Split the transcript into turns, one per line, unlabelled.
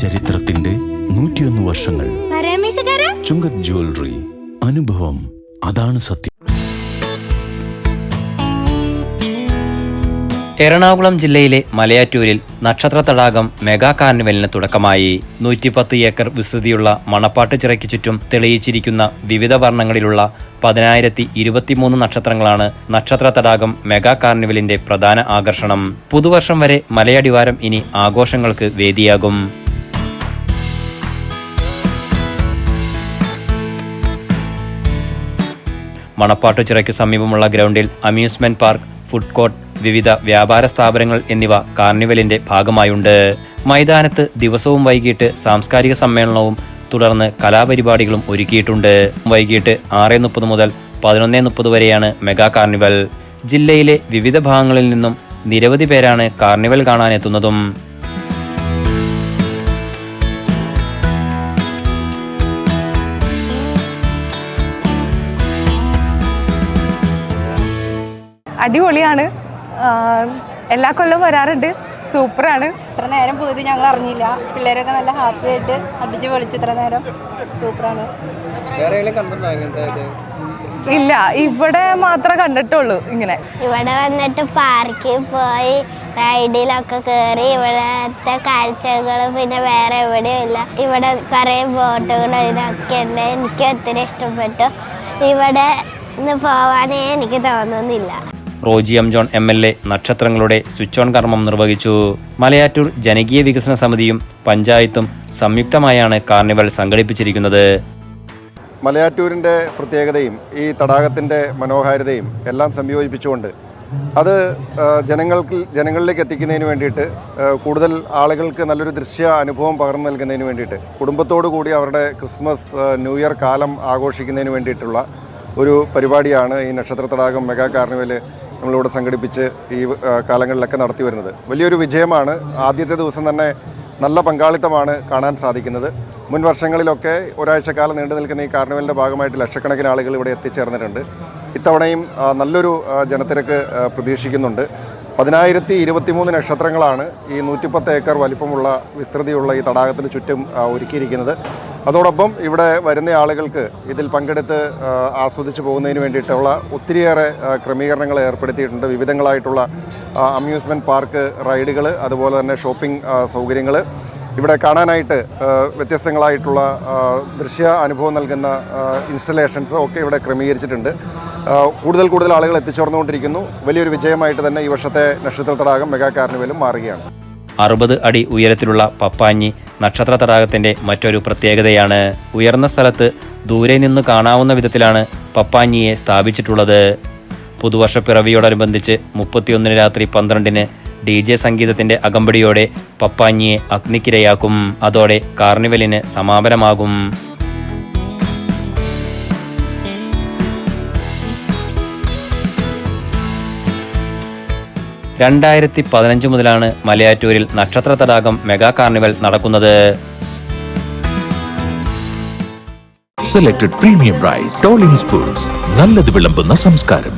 ചരിത്രത്തിന്റെ നൂറ്റിയൊന്ന് വർഷങ്ങൾ. ചുങ്കത് ജ്വല്ലറി അനുഭവം അതാണ് സത്യം.
എറണാകുളം ജില്ലയിലെ മലയാറ്റൂരിൽ നക്ഷത്ര തടാകം മെഗാ കാർണിവലിന് തുടക്കമായി. നൂറ്റിപ്പത്ത് ഏക്കർ വിസ്തൃതിയുള്ള മണപ്പാട്ട് ചിറയ്ക്ക് ചുറ്റും തെളിയിച്ചിരിക്കുന്ന വിവിധ വർണങ്ങളിലുള്ള പതിനായിരത്തി ഇരുപത്തിമൂന്ന് നക്ഷത്രങ്ങളാണ് നക്ഷത്ര തടാകം മെഗാ കാർണിവലിന്റെ പ്രധാന ആകർഷണം. പുതുവർഷം വരെ മലയടിവാരം ഇനി ആഘോഷങ്ങൾക്ക് വേദിയാകും. മണപ്പാട്ടു ചിറയ്ക്ക് സമീപമുള്ള ഗ്രൗണ്ടിൽ അമ്യൂസ്മെന്റ് പാർക്ക് ഫുഡ് കോർട്ട് വിവിധ വ്യാപാര സ്ഥാപനങ്ങൾ എന്നിവ കാർണിവലിന്റെ ഭാഗമായുണ്ട്. മൈതാനത്ത് ദിവസവും വൈകിട്ട് സാംസ്കാരിക സമ്മേളനവും തുടർന്ന് കലാപരിപാടികളും ഒരുക്കിയിട്ടുണ്ട്. വൈകിട്ട് ആറ് മുപ്പത് മുതൽ പതിനൊന്ന് മുപ്പത് വരെയാണ് മെഗാ കാർണിവൽ. ജില്ലയിലെ വിവിധ ഭാഗങ്ങളിൽ നിന്നും നിരവധി പേരാണ് കാർണിവൽ കാണാനെത്തുന്നതും.
അടിപൊളിയാണ്. എല്ലാ കൊല്ലവും വരാറുണ്ട്. സൂപ്പറാണ്.
ഇത്ര നേരം പോയത് ഞങ്ങൾ അറിഞ്ഞില്ല. പിള്ളേരൊക്കെ നല്ല ഹാപ്പി ആയിട്ട് അടിച്ച് പൊളിച്ചു ഇത്ര നേരം. സൂപ്പറാണ്.
ഇല്ല ഇവിടെ മാത്രമേ കണ്ടിട്ടുള്ളൂ ഇങ്ങനെ.
ഇവിടെ വന്നിട്ട് പാർക്കിൽ പോയി റൈഡിലൊക്കെ കയറി ഇവിടത്തെ കാഴ്ചകളും പിന്നെ വേറെ എവിടെയും ഇല്ല. ഇവിടെ കുറേ ബോട്ടുകൾ ഇതൊക്കെ ഉണ്ട്. എനിക്ക് ഒത്തിരി ഇഷ്ടപ്പെട്ടു. ഇവിടെ നിന്ന് പോവാനേ എനിക്ക് തോന്നുന്നില്ല.
Roji M John M L A നക്ഷത്രങ്ങളുടെ സ്വിച്ച് ഓൺ കർമ്മം നിർവഹിച്ചു. മലയാറ്റൂർ ജനകീയ വികസന സമിതിയും പഞ്ചായത്തും സംയുക്തമായാണ് കാർണിവൽ സംഘടിപ്പിച്ചിരിക്കുന്നത്.
മലയാറ്റൂരിന്റെ പ്രത്യേകതയും ഈ തടാകത്തിന്റെ മനോഹാരിതയും എല്ലാം സംയോജിപ്പിച്ചുകൊണ്ട് അത് ജനങ്ങൾക്ക് ജനങ്ങളിലേക്ക് എത്തിക്കുന്നതിന് വേണ്ടിയിട്ട് കൂടുതൽ ആളുകൾക്ക് നല്ലൊരു ദൃശ്യ അനുഭവം പകർന്നു നൽകുന്നതിന് വേണ്ടിയിട്ട് കുടുംബത്തോടു കൂടി അവരുടെ ക്രിസ്മസ് ന്യൂ ഇയർ കാലം ആഘോഷിക്കുന്നതിന് വേണ്ടിയിട്ടുള്ള ഒരു പരിപാടിയാണ് ഈ നക്ഷത്ര തടാകം മെഗാ കാർണിവൽ നമ്മളിവിടെ സംഘടിപ്പിച്ച് ഈ കാലങ്ങളിലൊക്കെ നടത്തി വരുന്നത്. വലിയൊരു വിജയമാണ്. ആദ്യത്തെ ദിവസം തന്നെ നല്ല പങ്കാളിത്തമാണ് കാണാൻ സാധിക്കുന്നത്. മുൻ വർഷങ്ങളിലൊക്കെ ഒരാഴ്ചക്കാലം നീണ്ടു നിൽക്കുന്ന ഈ കാർണിവലിന്റെ ഭാഗമായിട്ട് ലക്ഷക്കണക്കിന് ആളുകൾ ഇവിടെ എത്തിച്ചേർന്നിട്ടുണ്ട്. ഇത്തവണയും നല്ലൊരു ജനത്തിരക്ക് പ്രതീക്ഷിക്കുന്നുണ്ട്. പതിനായിരത്തി ഇരുപത്തിമൂന്ന് നക്ഷത്രങ്ങളാണ് ഈ നൂറ്റിപ്പത്ത് ഏക്കർ വലിപ്പമുള്ള വിസ്തൃതിയുള്ള ഈ തടാകത്തിന് ചുറ്റും ഒരുക്കിയിരിക്കുന്നത്. അതോടൊപ്പം ഇവിടെ വരുന്ന ആളുകൾക്ക് ഇതിൽ പങ്കെടുത്ത് ആസ്വദിച്ച് പോകുന്നതിന് വേണ്ടിയിട്ടുള്ള ഒത്തിരിയേറെ ക്രമീകരണങ്ങൾ ഏർപ്പെടുത്തിയിട്ടുണ്ട്. വിവിധങ്ങളായിട്ടുള്ള അമ്യൂസ്മെന്റ് പാർക്ക് റൈഡുകൾ അതുപോലെ തന്നെ ഷോപ്പിംഗ് സൗകര്യങ്ങൾ ഇവിടെ കാണാനായിട്ട് വ്യത്യസ്തങ്ങളായിട്ടുള്ള ദൃശ്യ അനുഭവം നൽകുന്ന ഇൻസ്റ്റലേഷൻസ് ഒക്കെ ഇവിടെ ക്രമീകരിച്ചിട്ടുണ്ട്. കൂടുതൽ കൂടുതൽ ആളുകൾ എത്തിച്ചേർന്നുകൊണ്ടിരിക്കുന്നു. വലിയൊരു വിജയമായിട്ട് തന്നെ ഈ വർഷത്തെ നക്ഷത്ര തടാകം മെഗാ കാർണിവലും മാറുകയാണ്.
അറുപത് അടി ഉയരത്തിലുള്ള പപ്പാഞ്ഞി നക്ഷത്ര തടാകത്തിന്റെ മറ്റൊരു പ്രത്യേകതയാണ്. ഉയർന്ന സ്ഥലത്ത് ദൂരെ നിന്ന് കാണാവുന്ന വിധത്തിലാണ് പപ്പാഞ്ഞിയെ സ്ഥാപിച്ചിട്ടുള്ളത്. പുതുവർഷ പിറവിയോടനുബന്ധിച്ച് മുപ്പത്തിയൊന്നിന് രാത്രി പന്ത്രണ്ടിന് ഡി ജെ സംഗീതത്തിന്റെ അകമ്പടിയോടെ പപ്പാഞ്ഞിയെ അഗ്നിക്കിരയാക്കും. അതോടെ കാർണിവലിന് സമാപനമാകും. രണ്ടായിരത്തി പതിനഞ്ച് മുതലാണ് മലയാറ്റൂരിൽ നക്ഷത്ര തടാകം മെഗാ കാർണിവൽ നടക്കുന്നത്.
Selected premium rice tolling foods നല്ലത് വിളമ്പുന്ന സംസ്കാരം.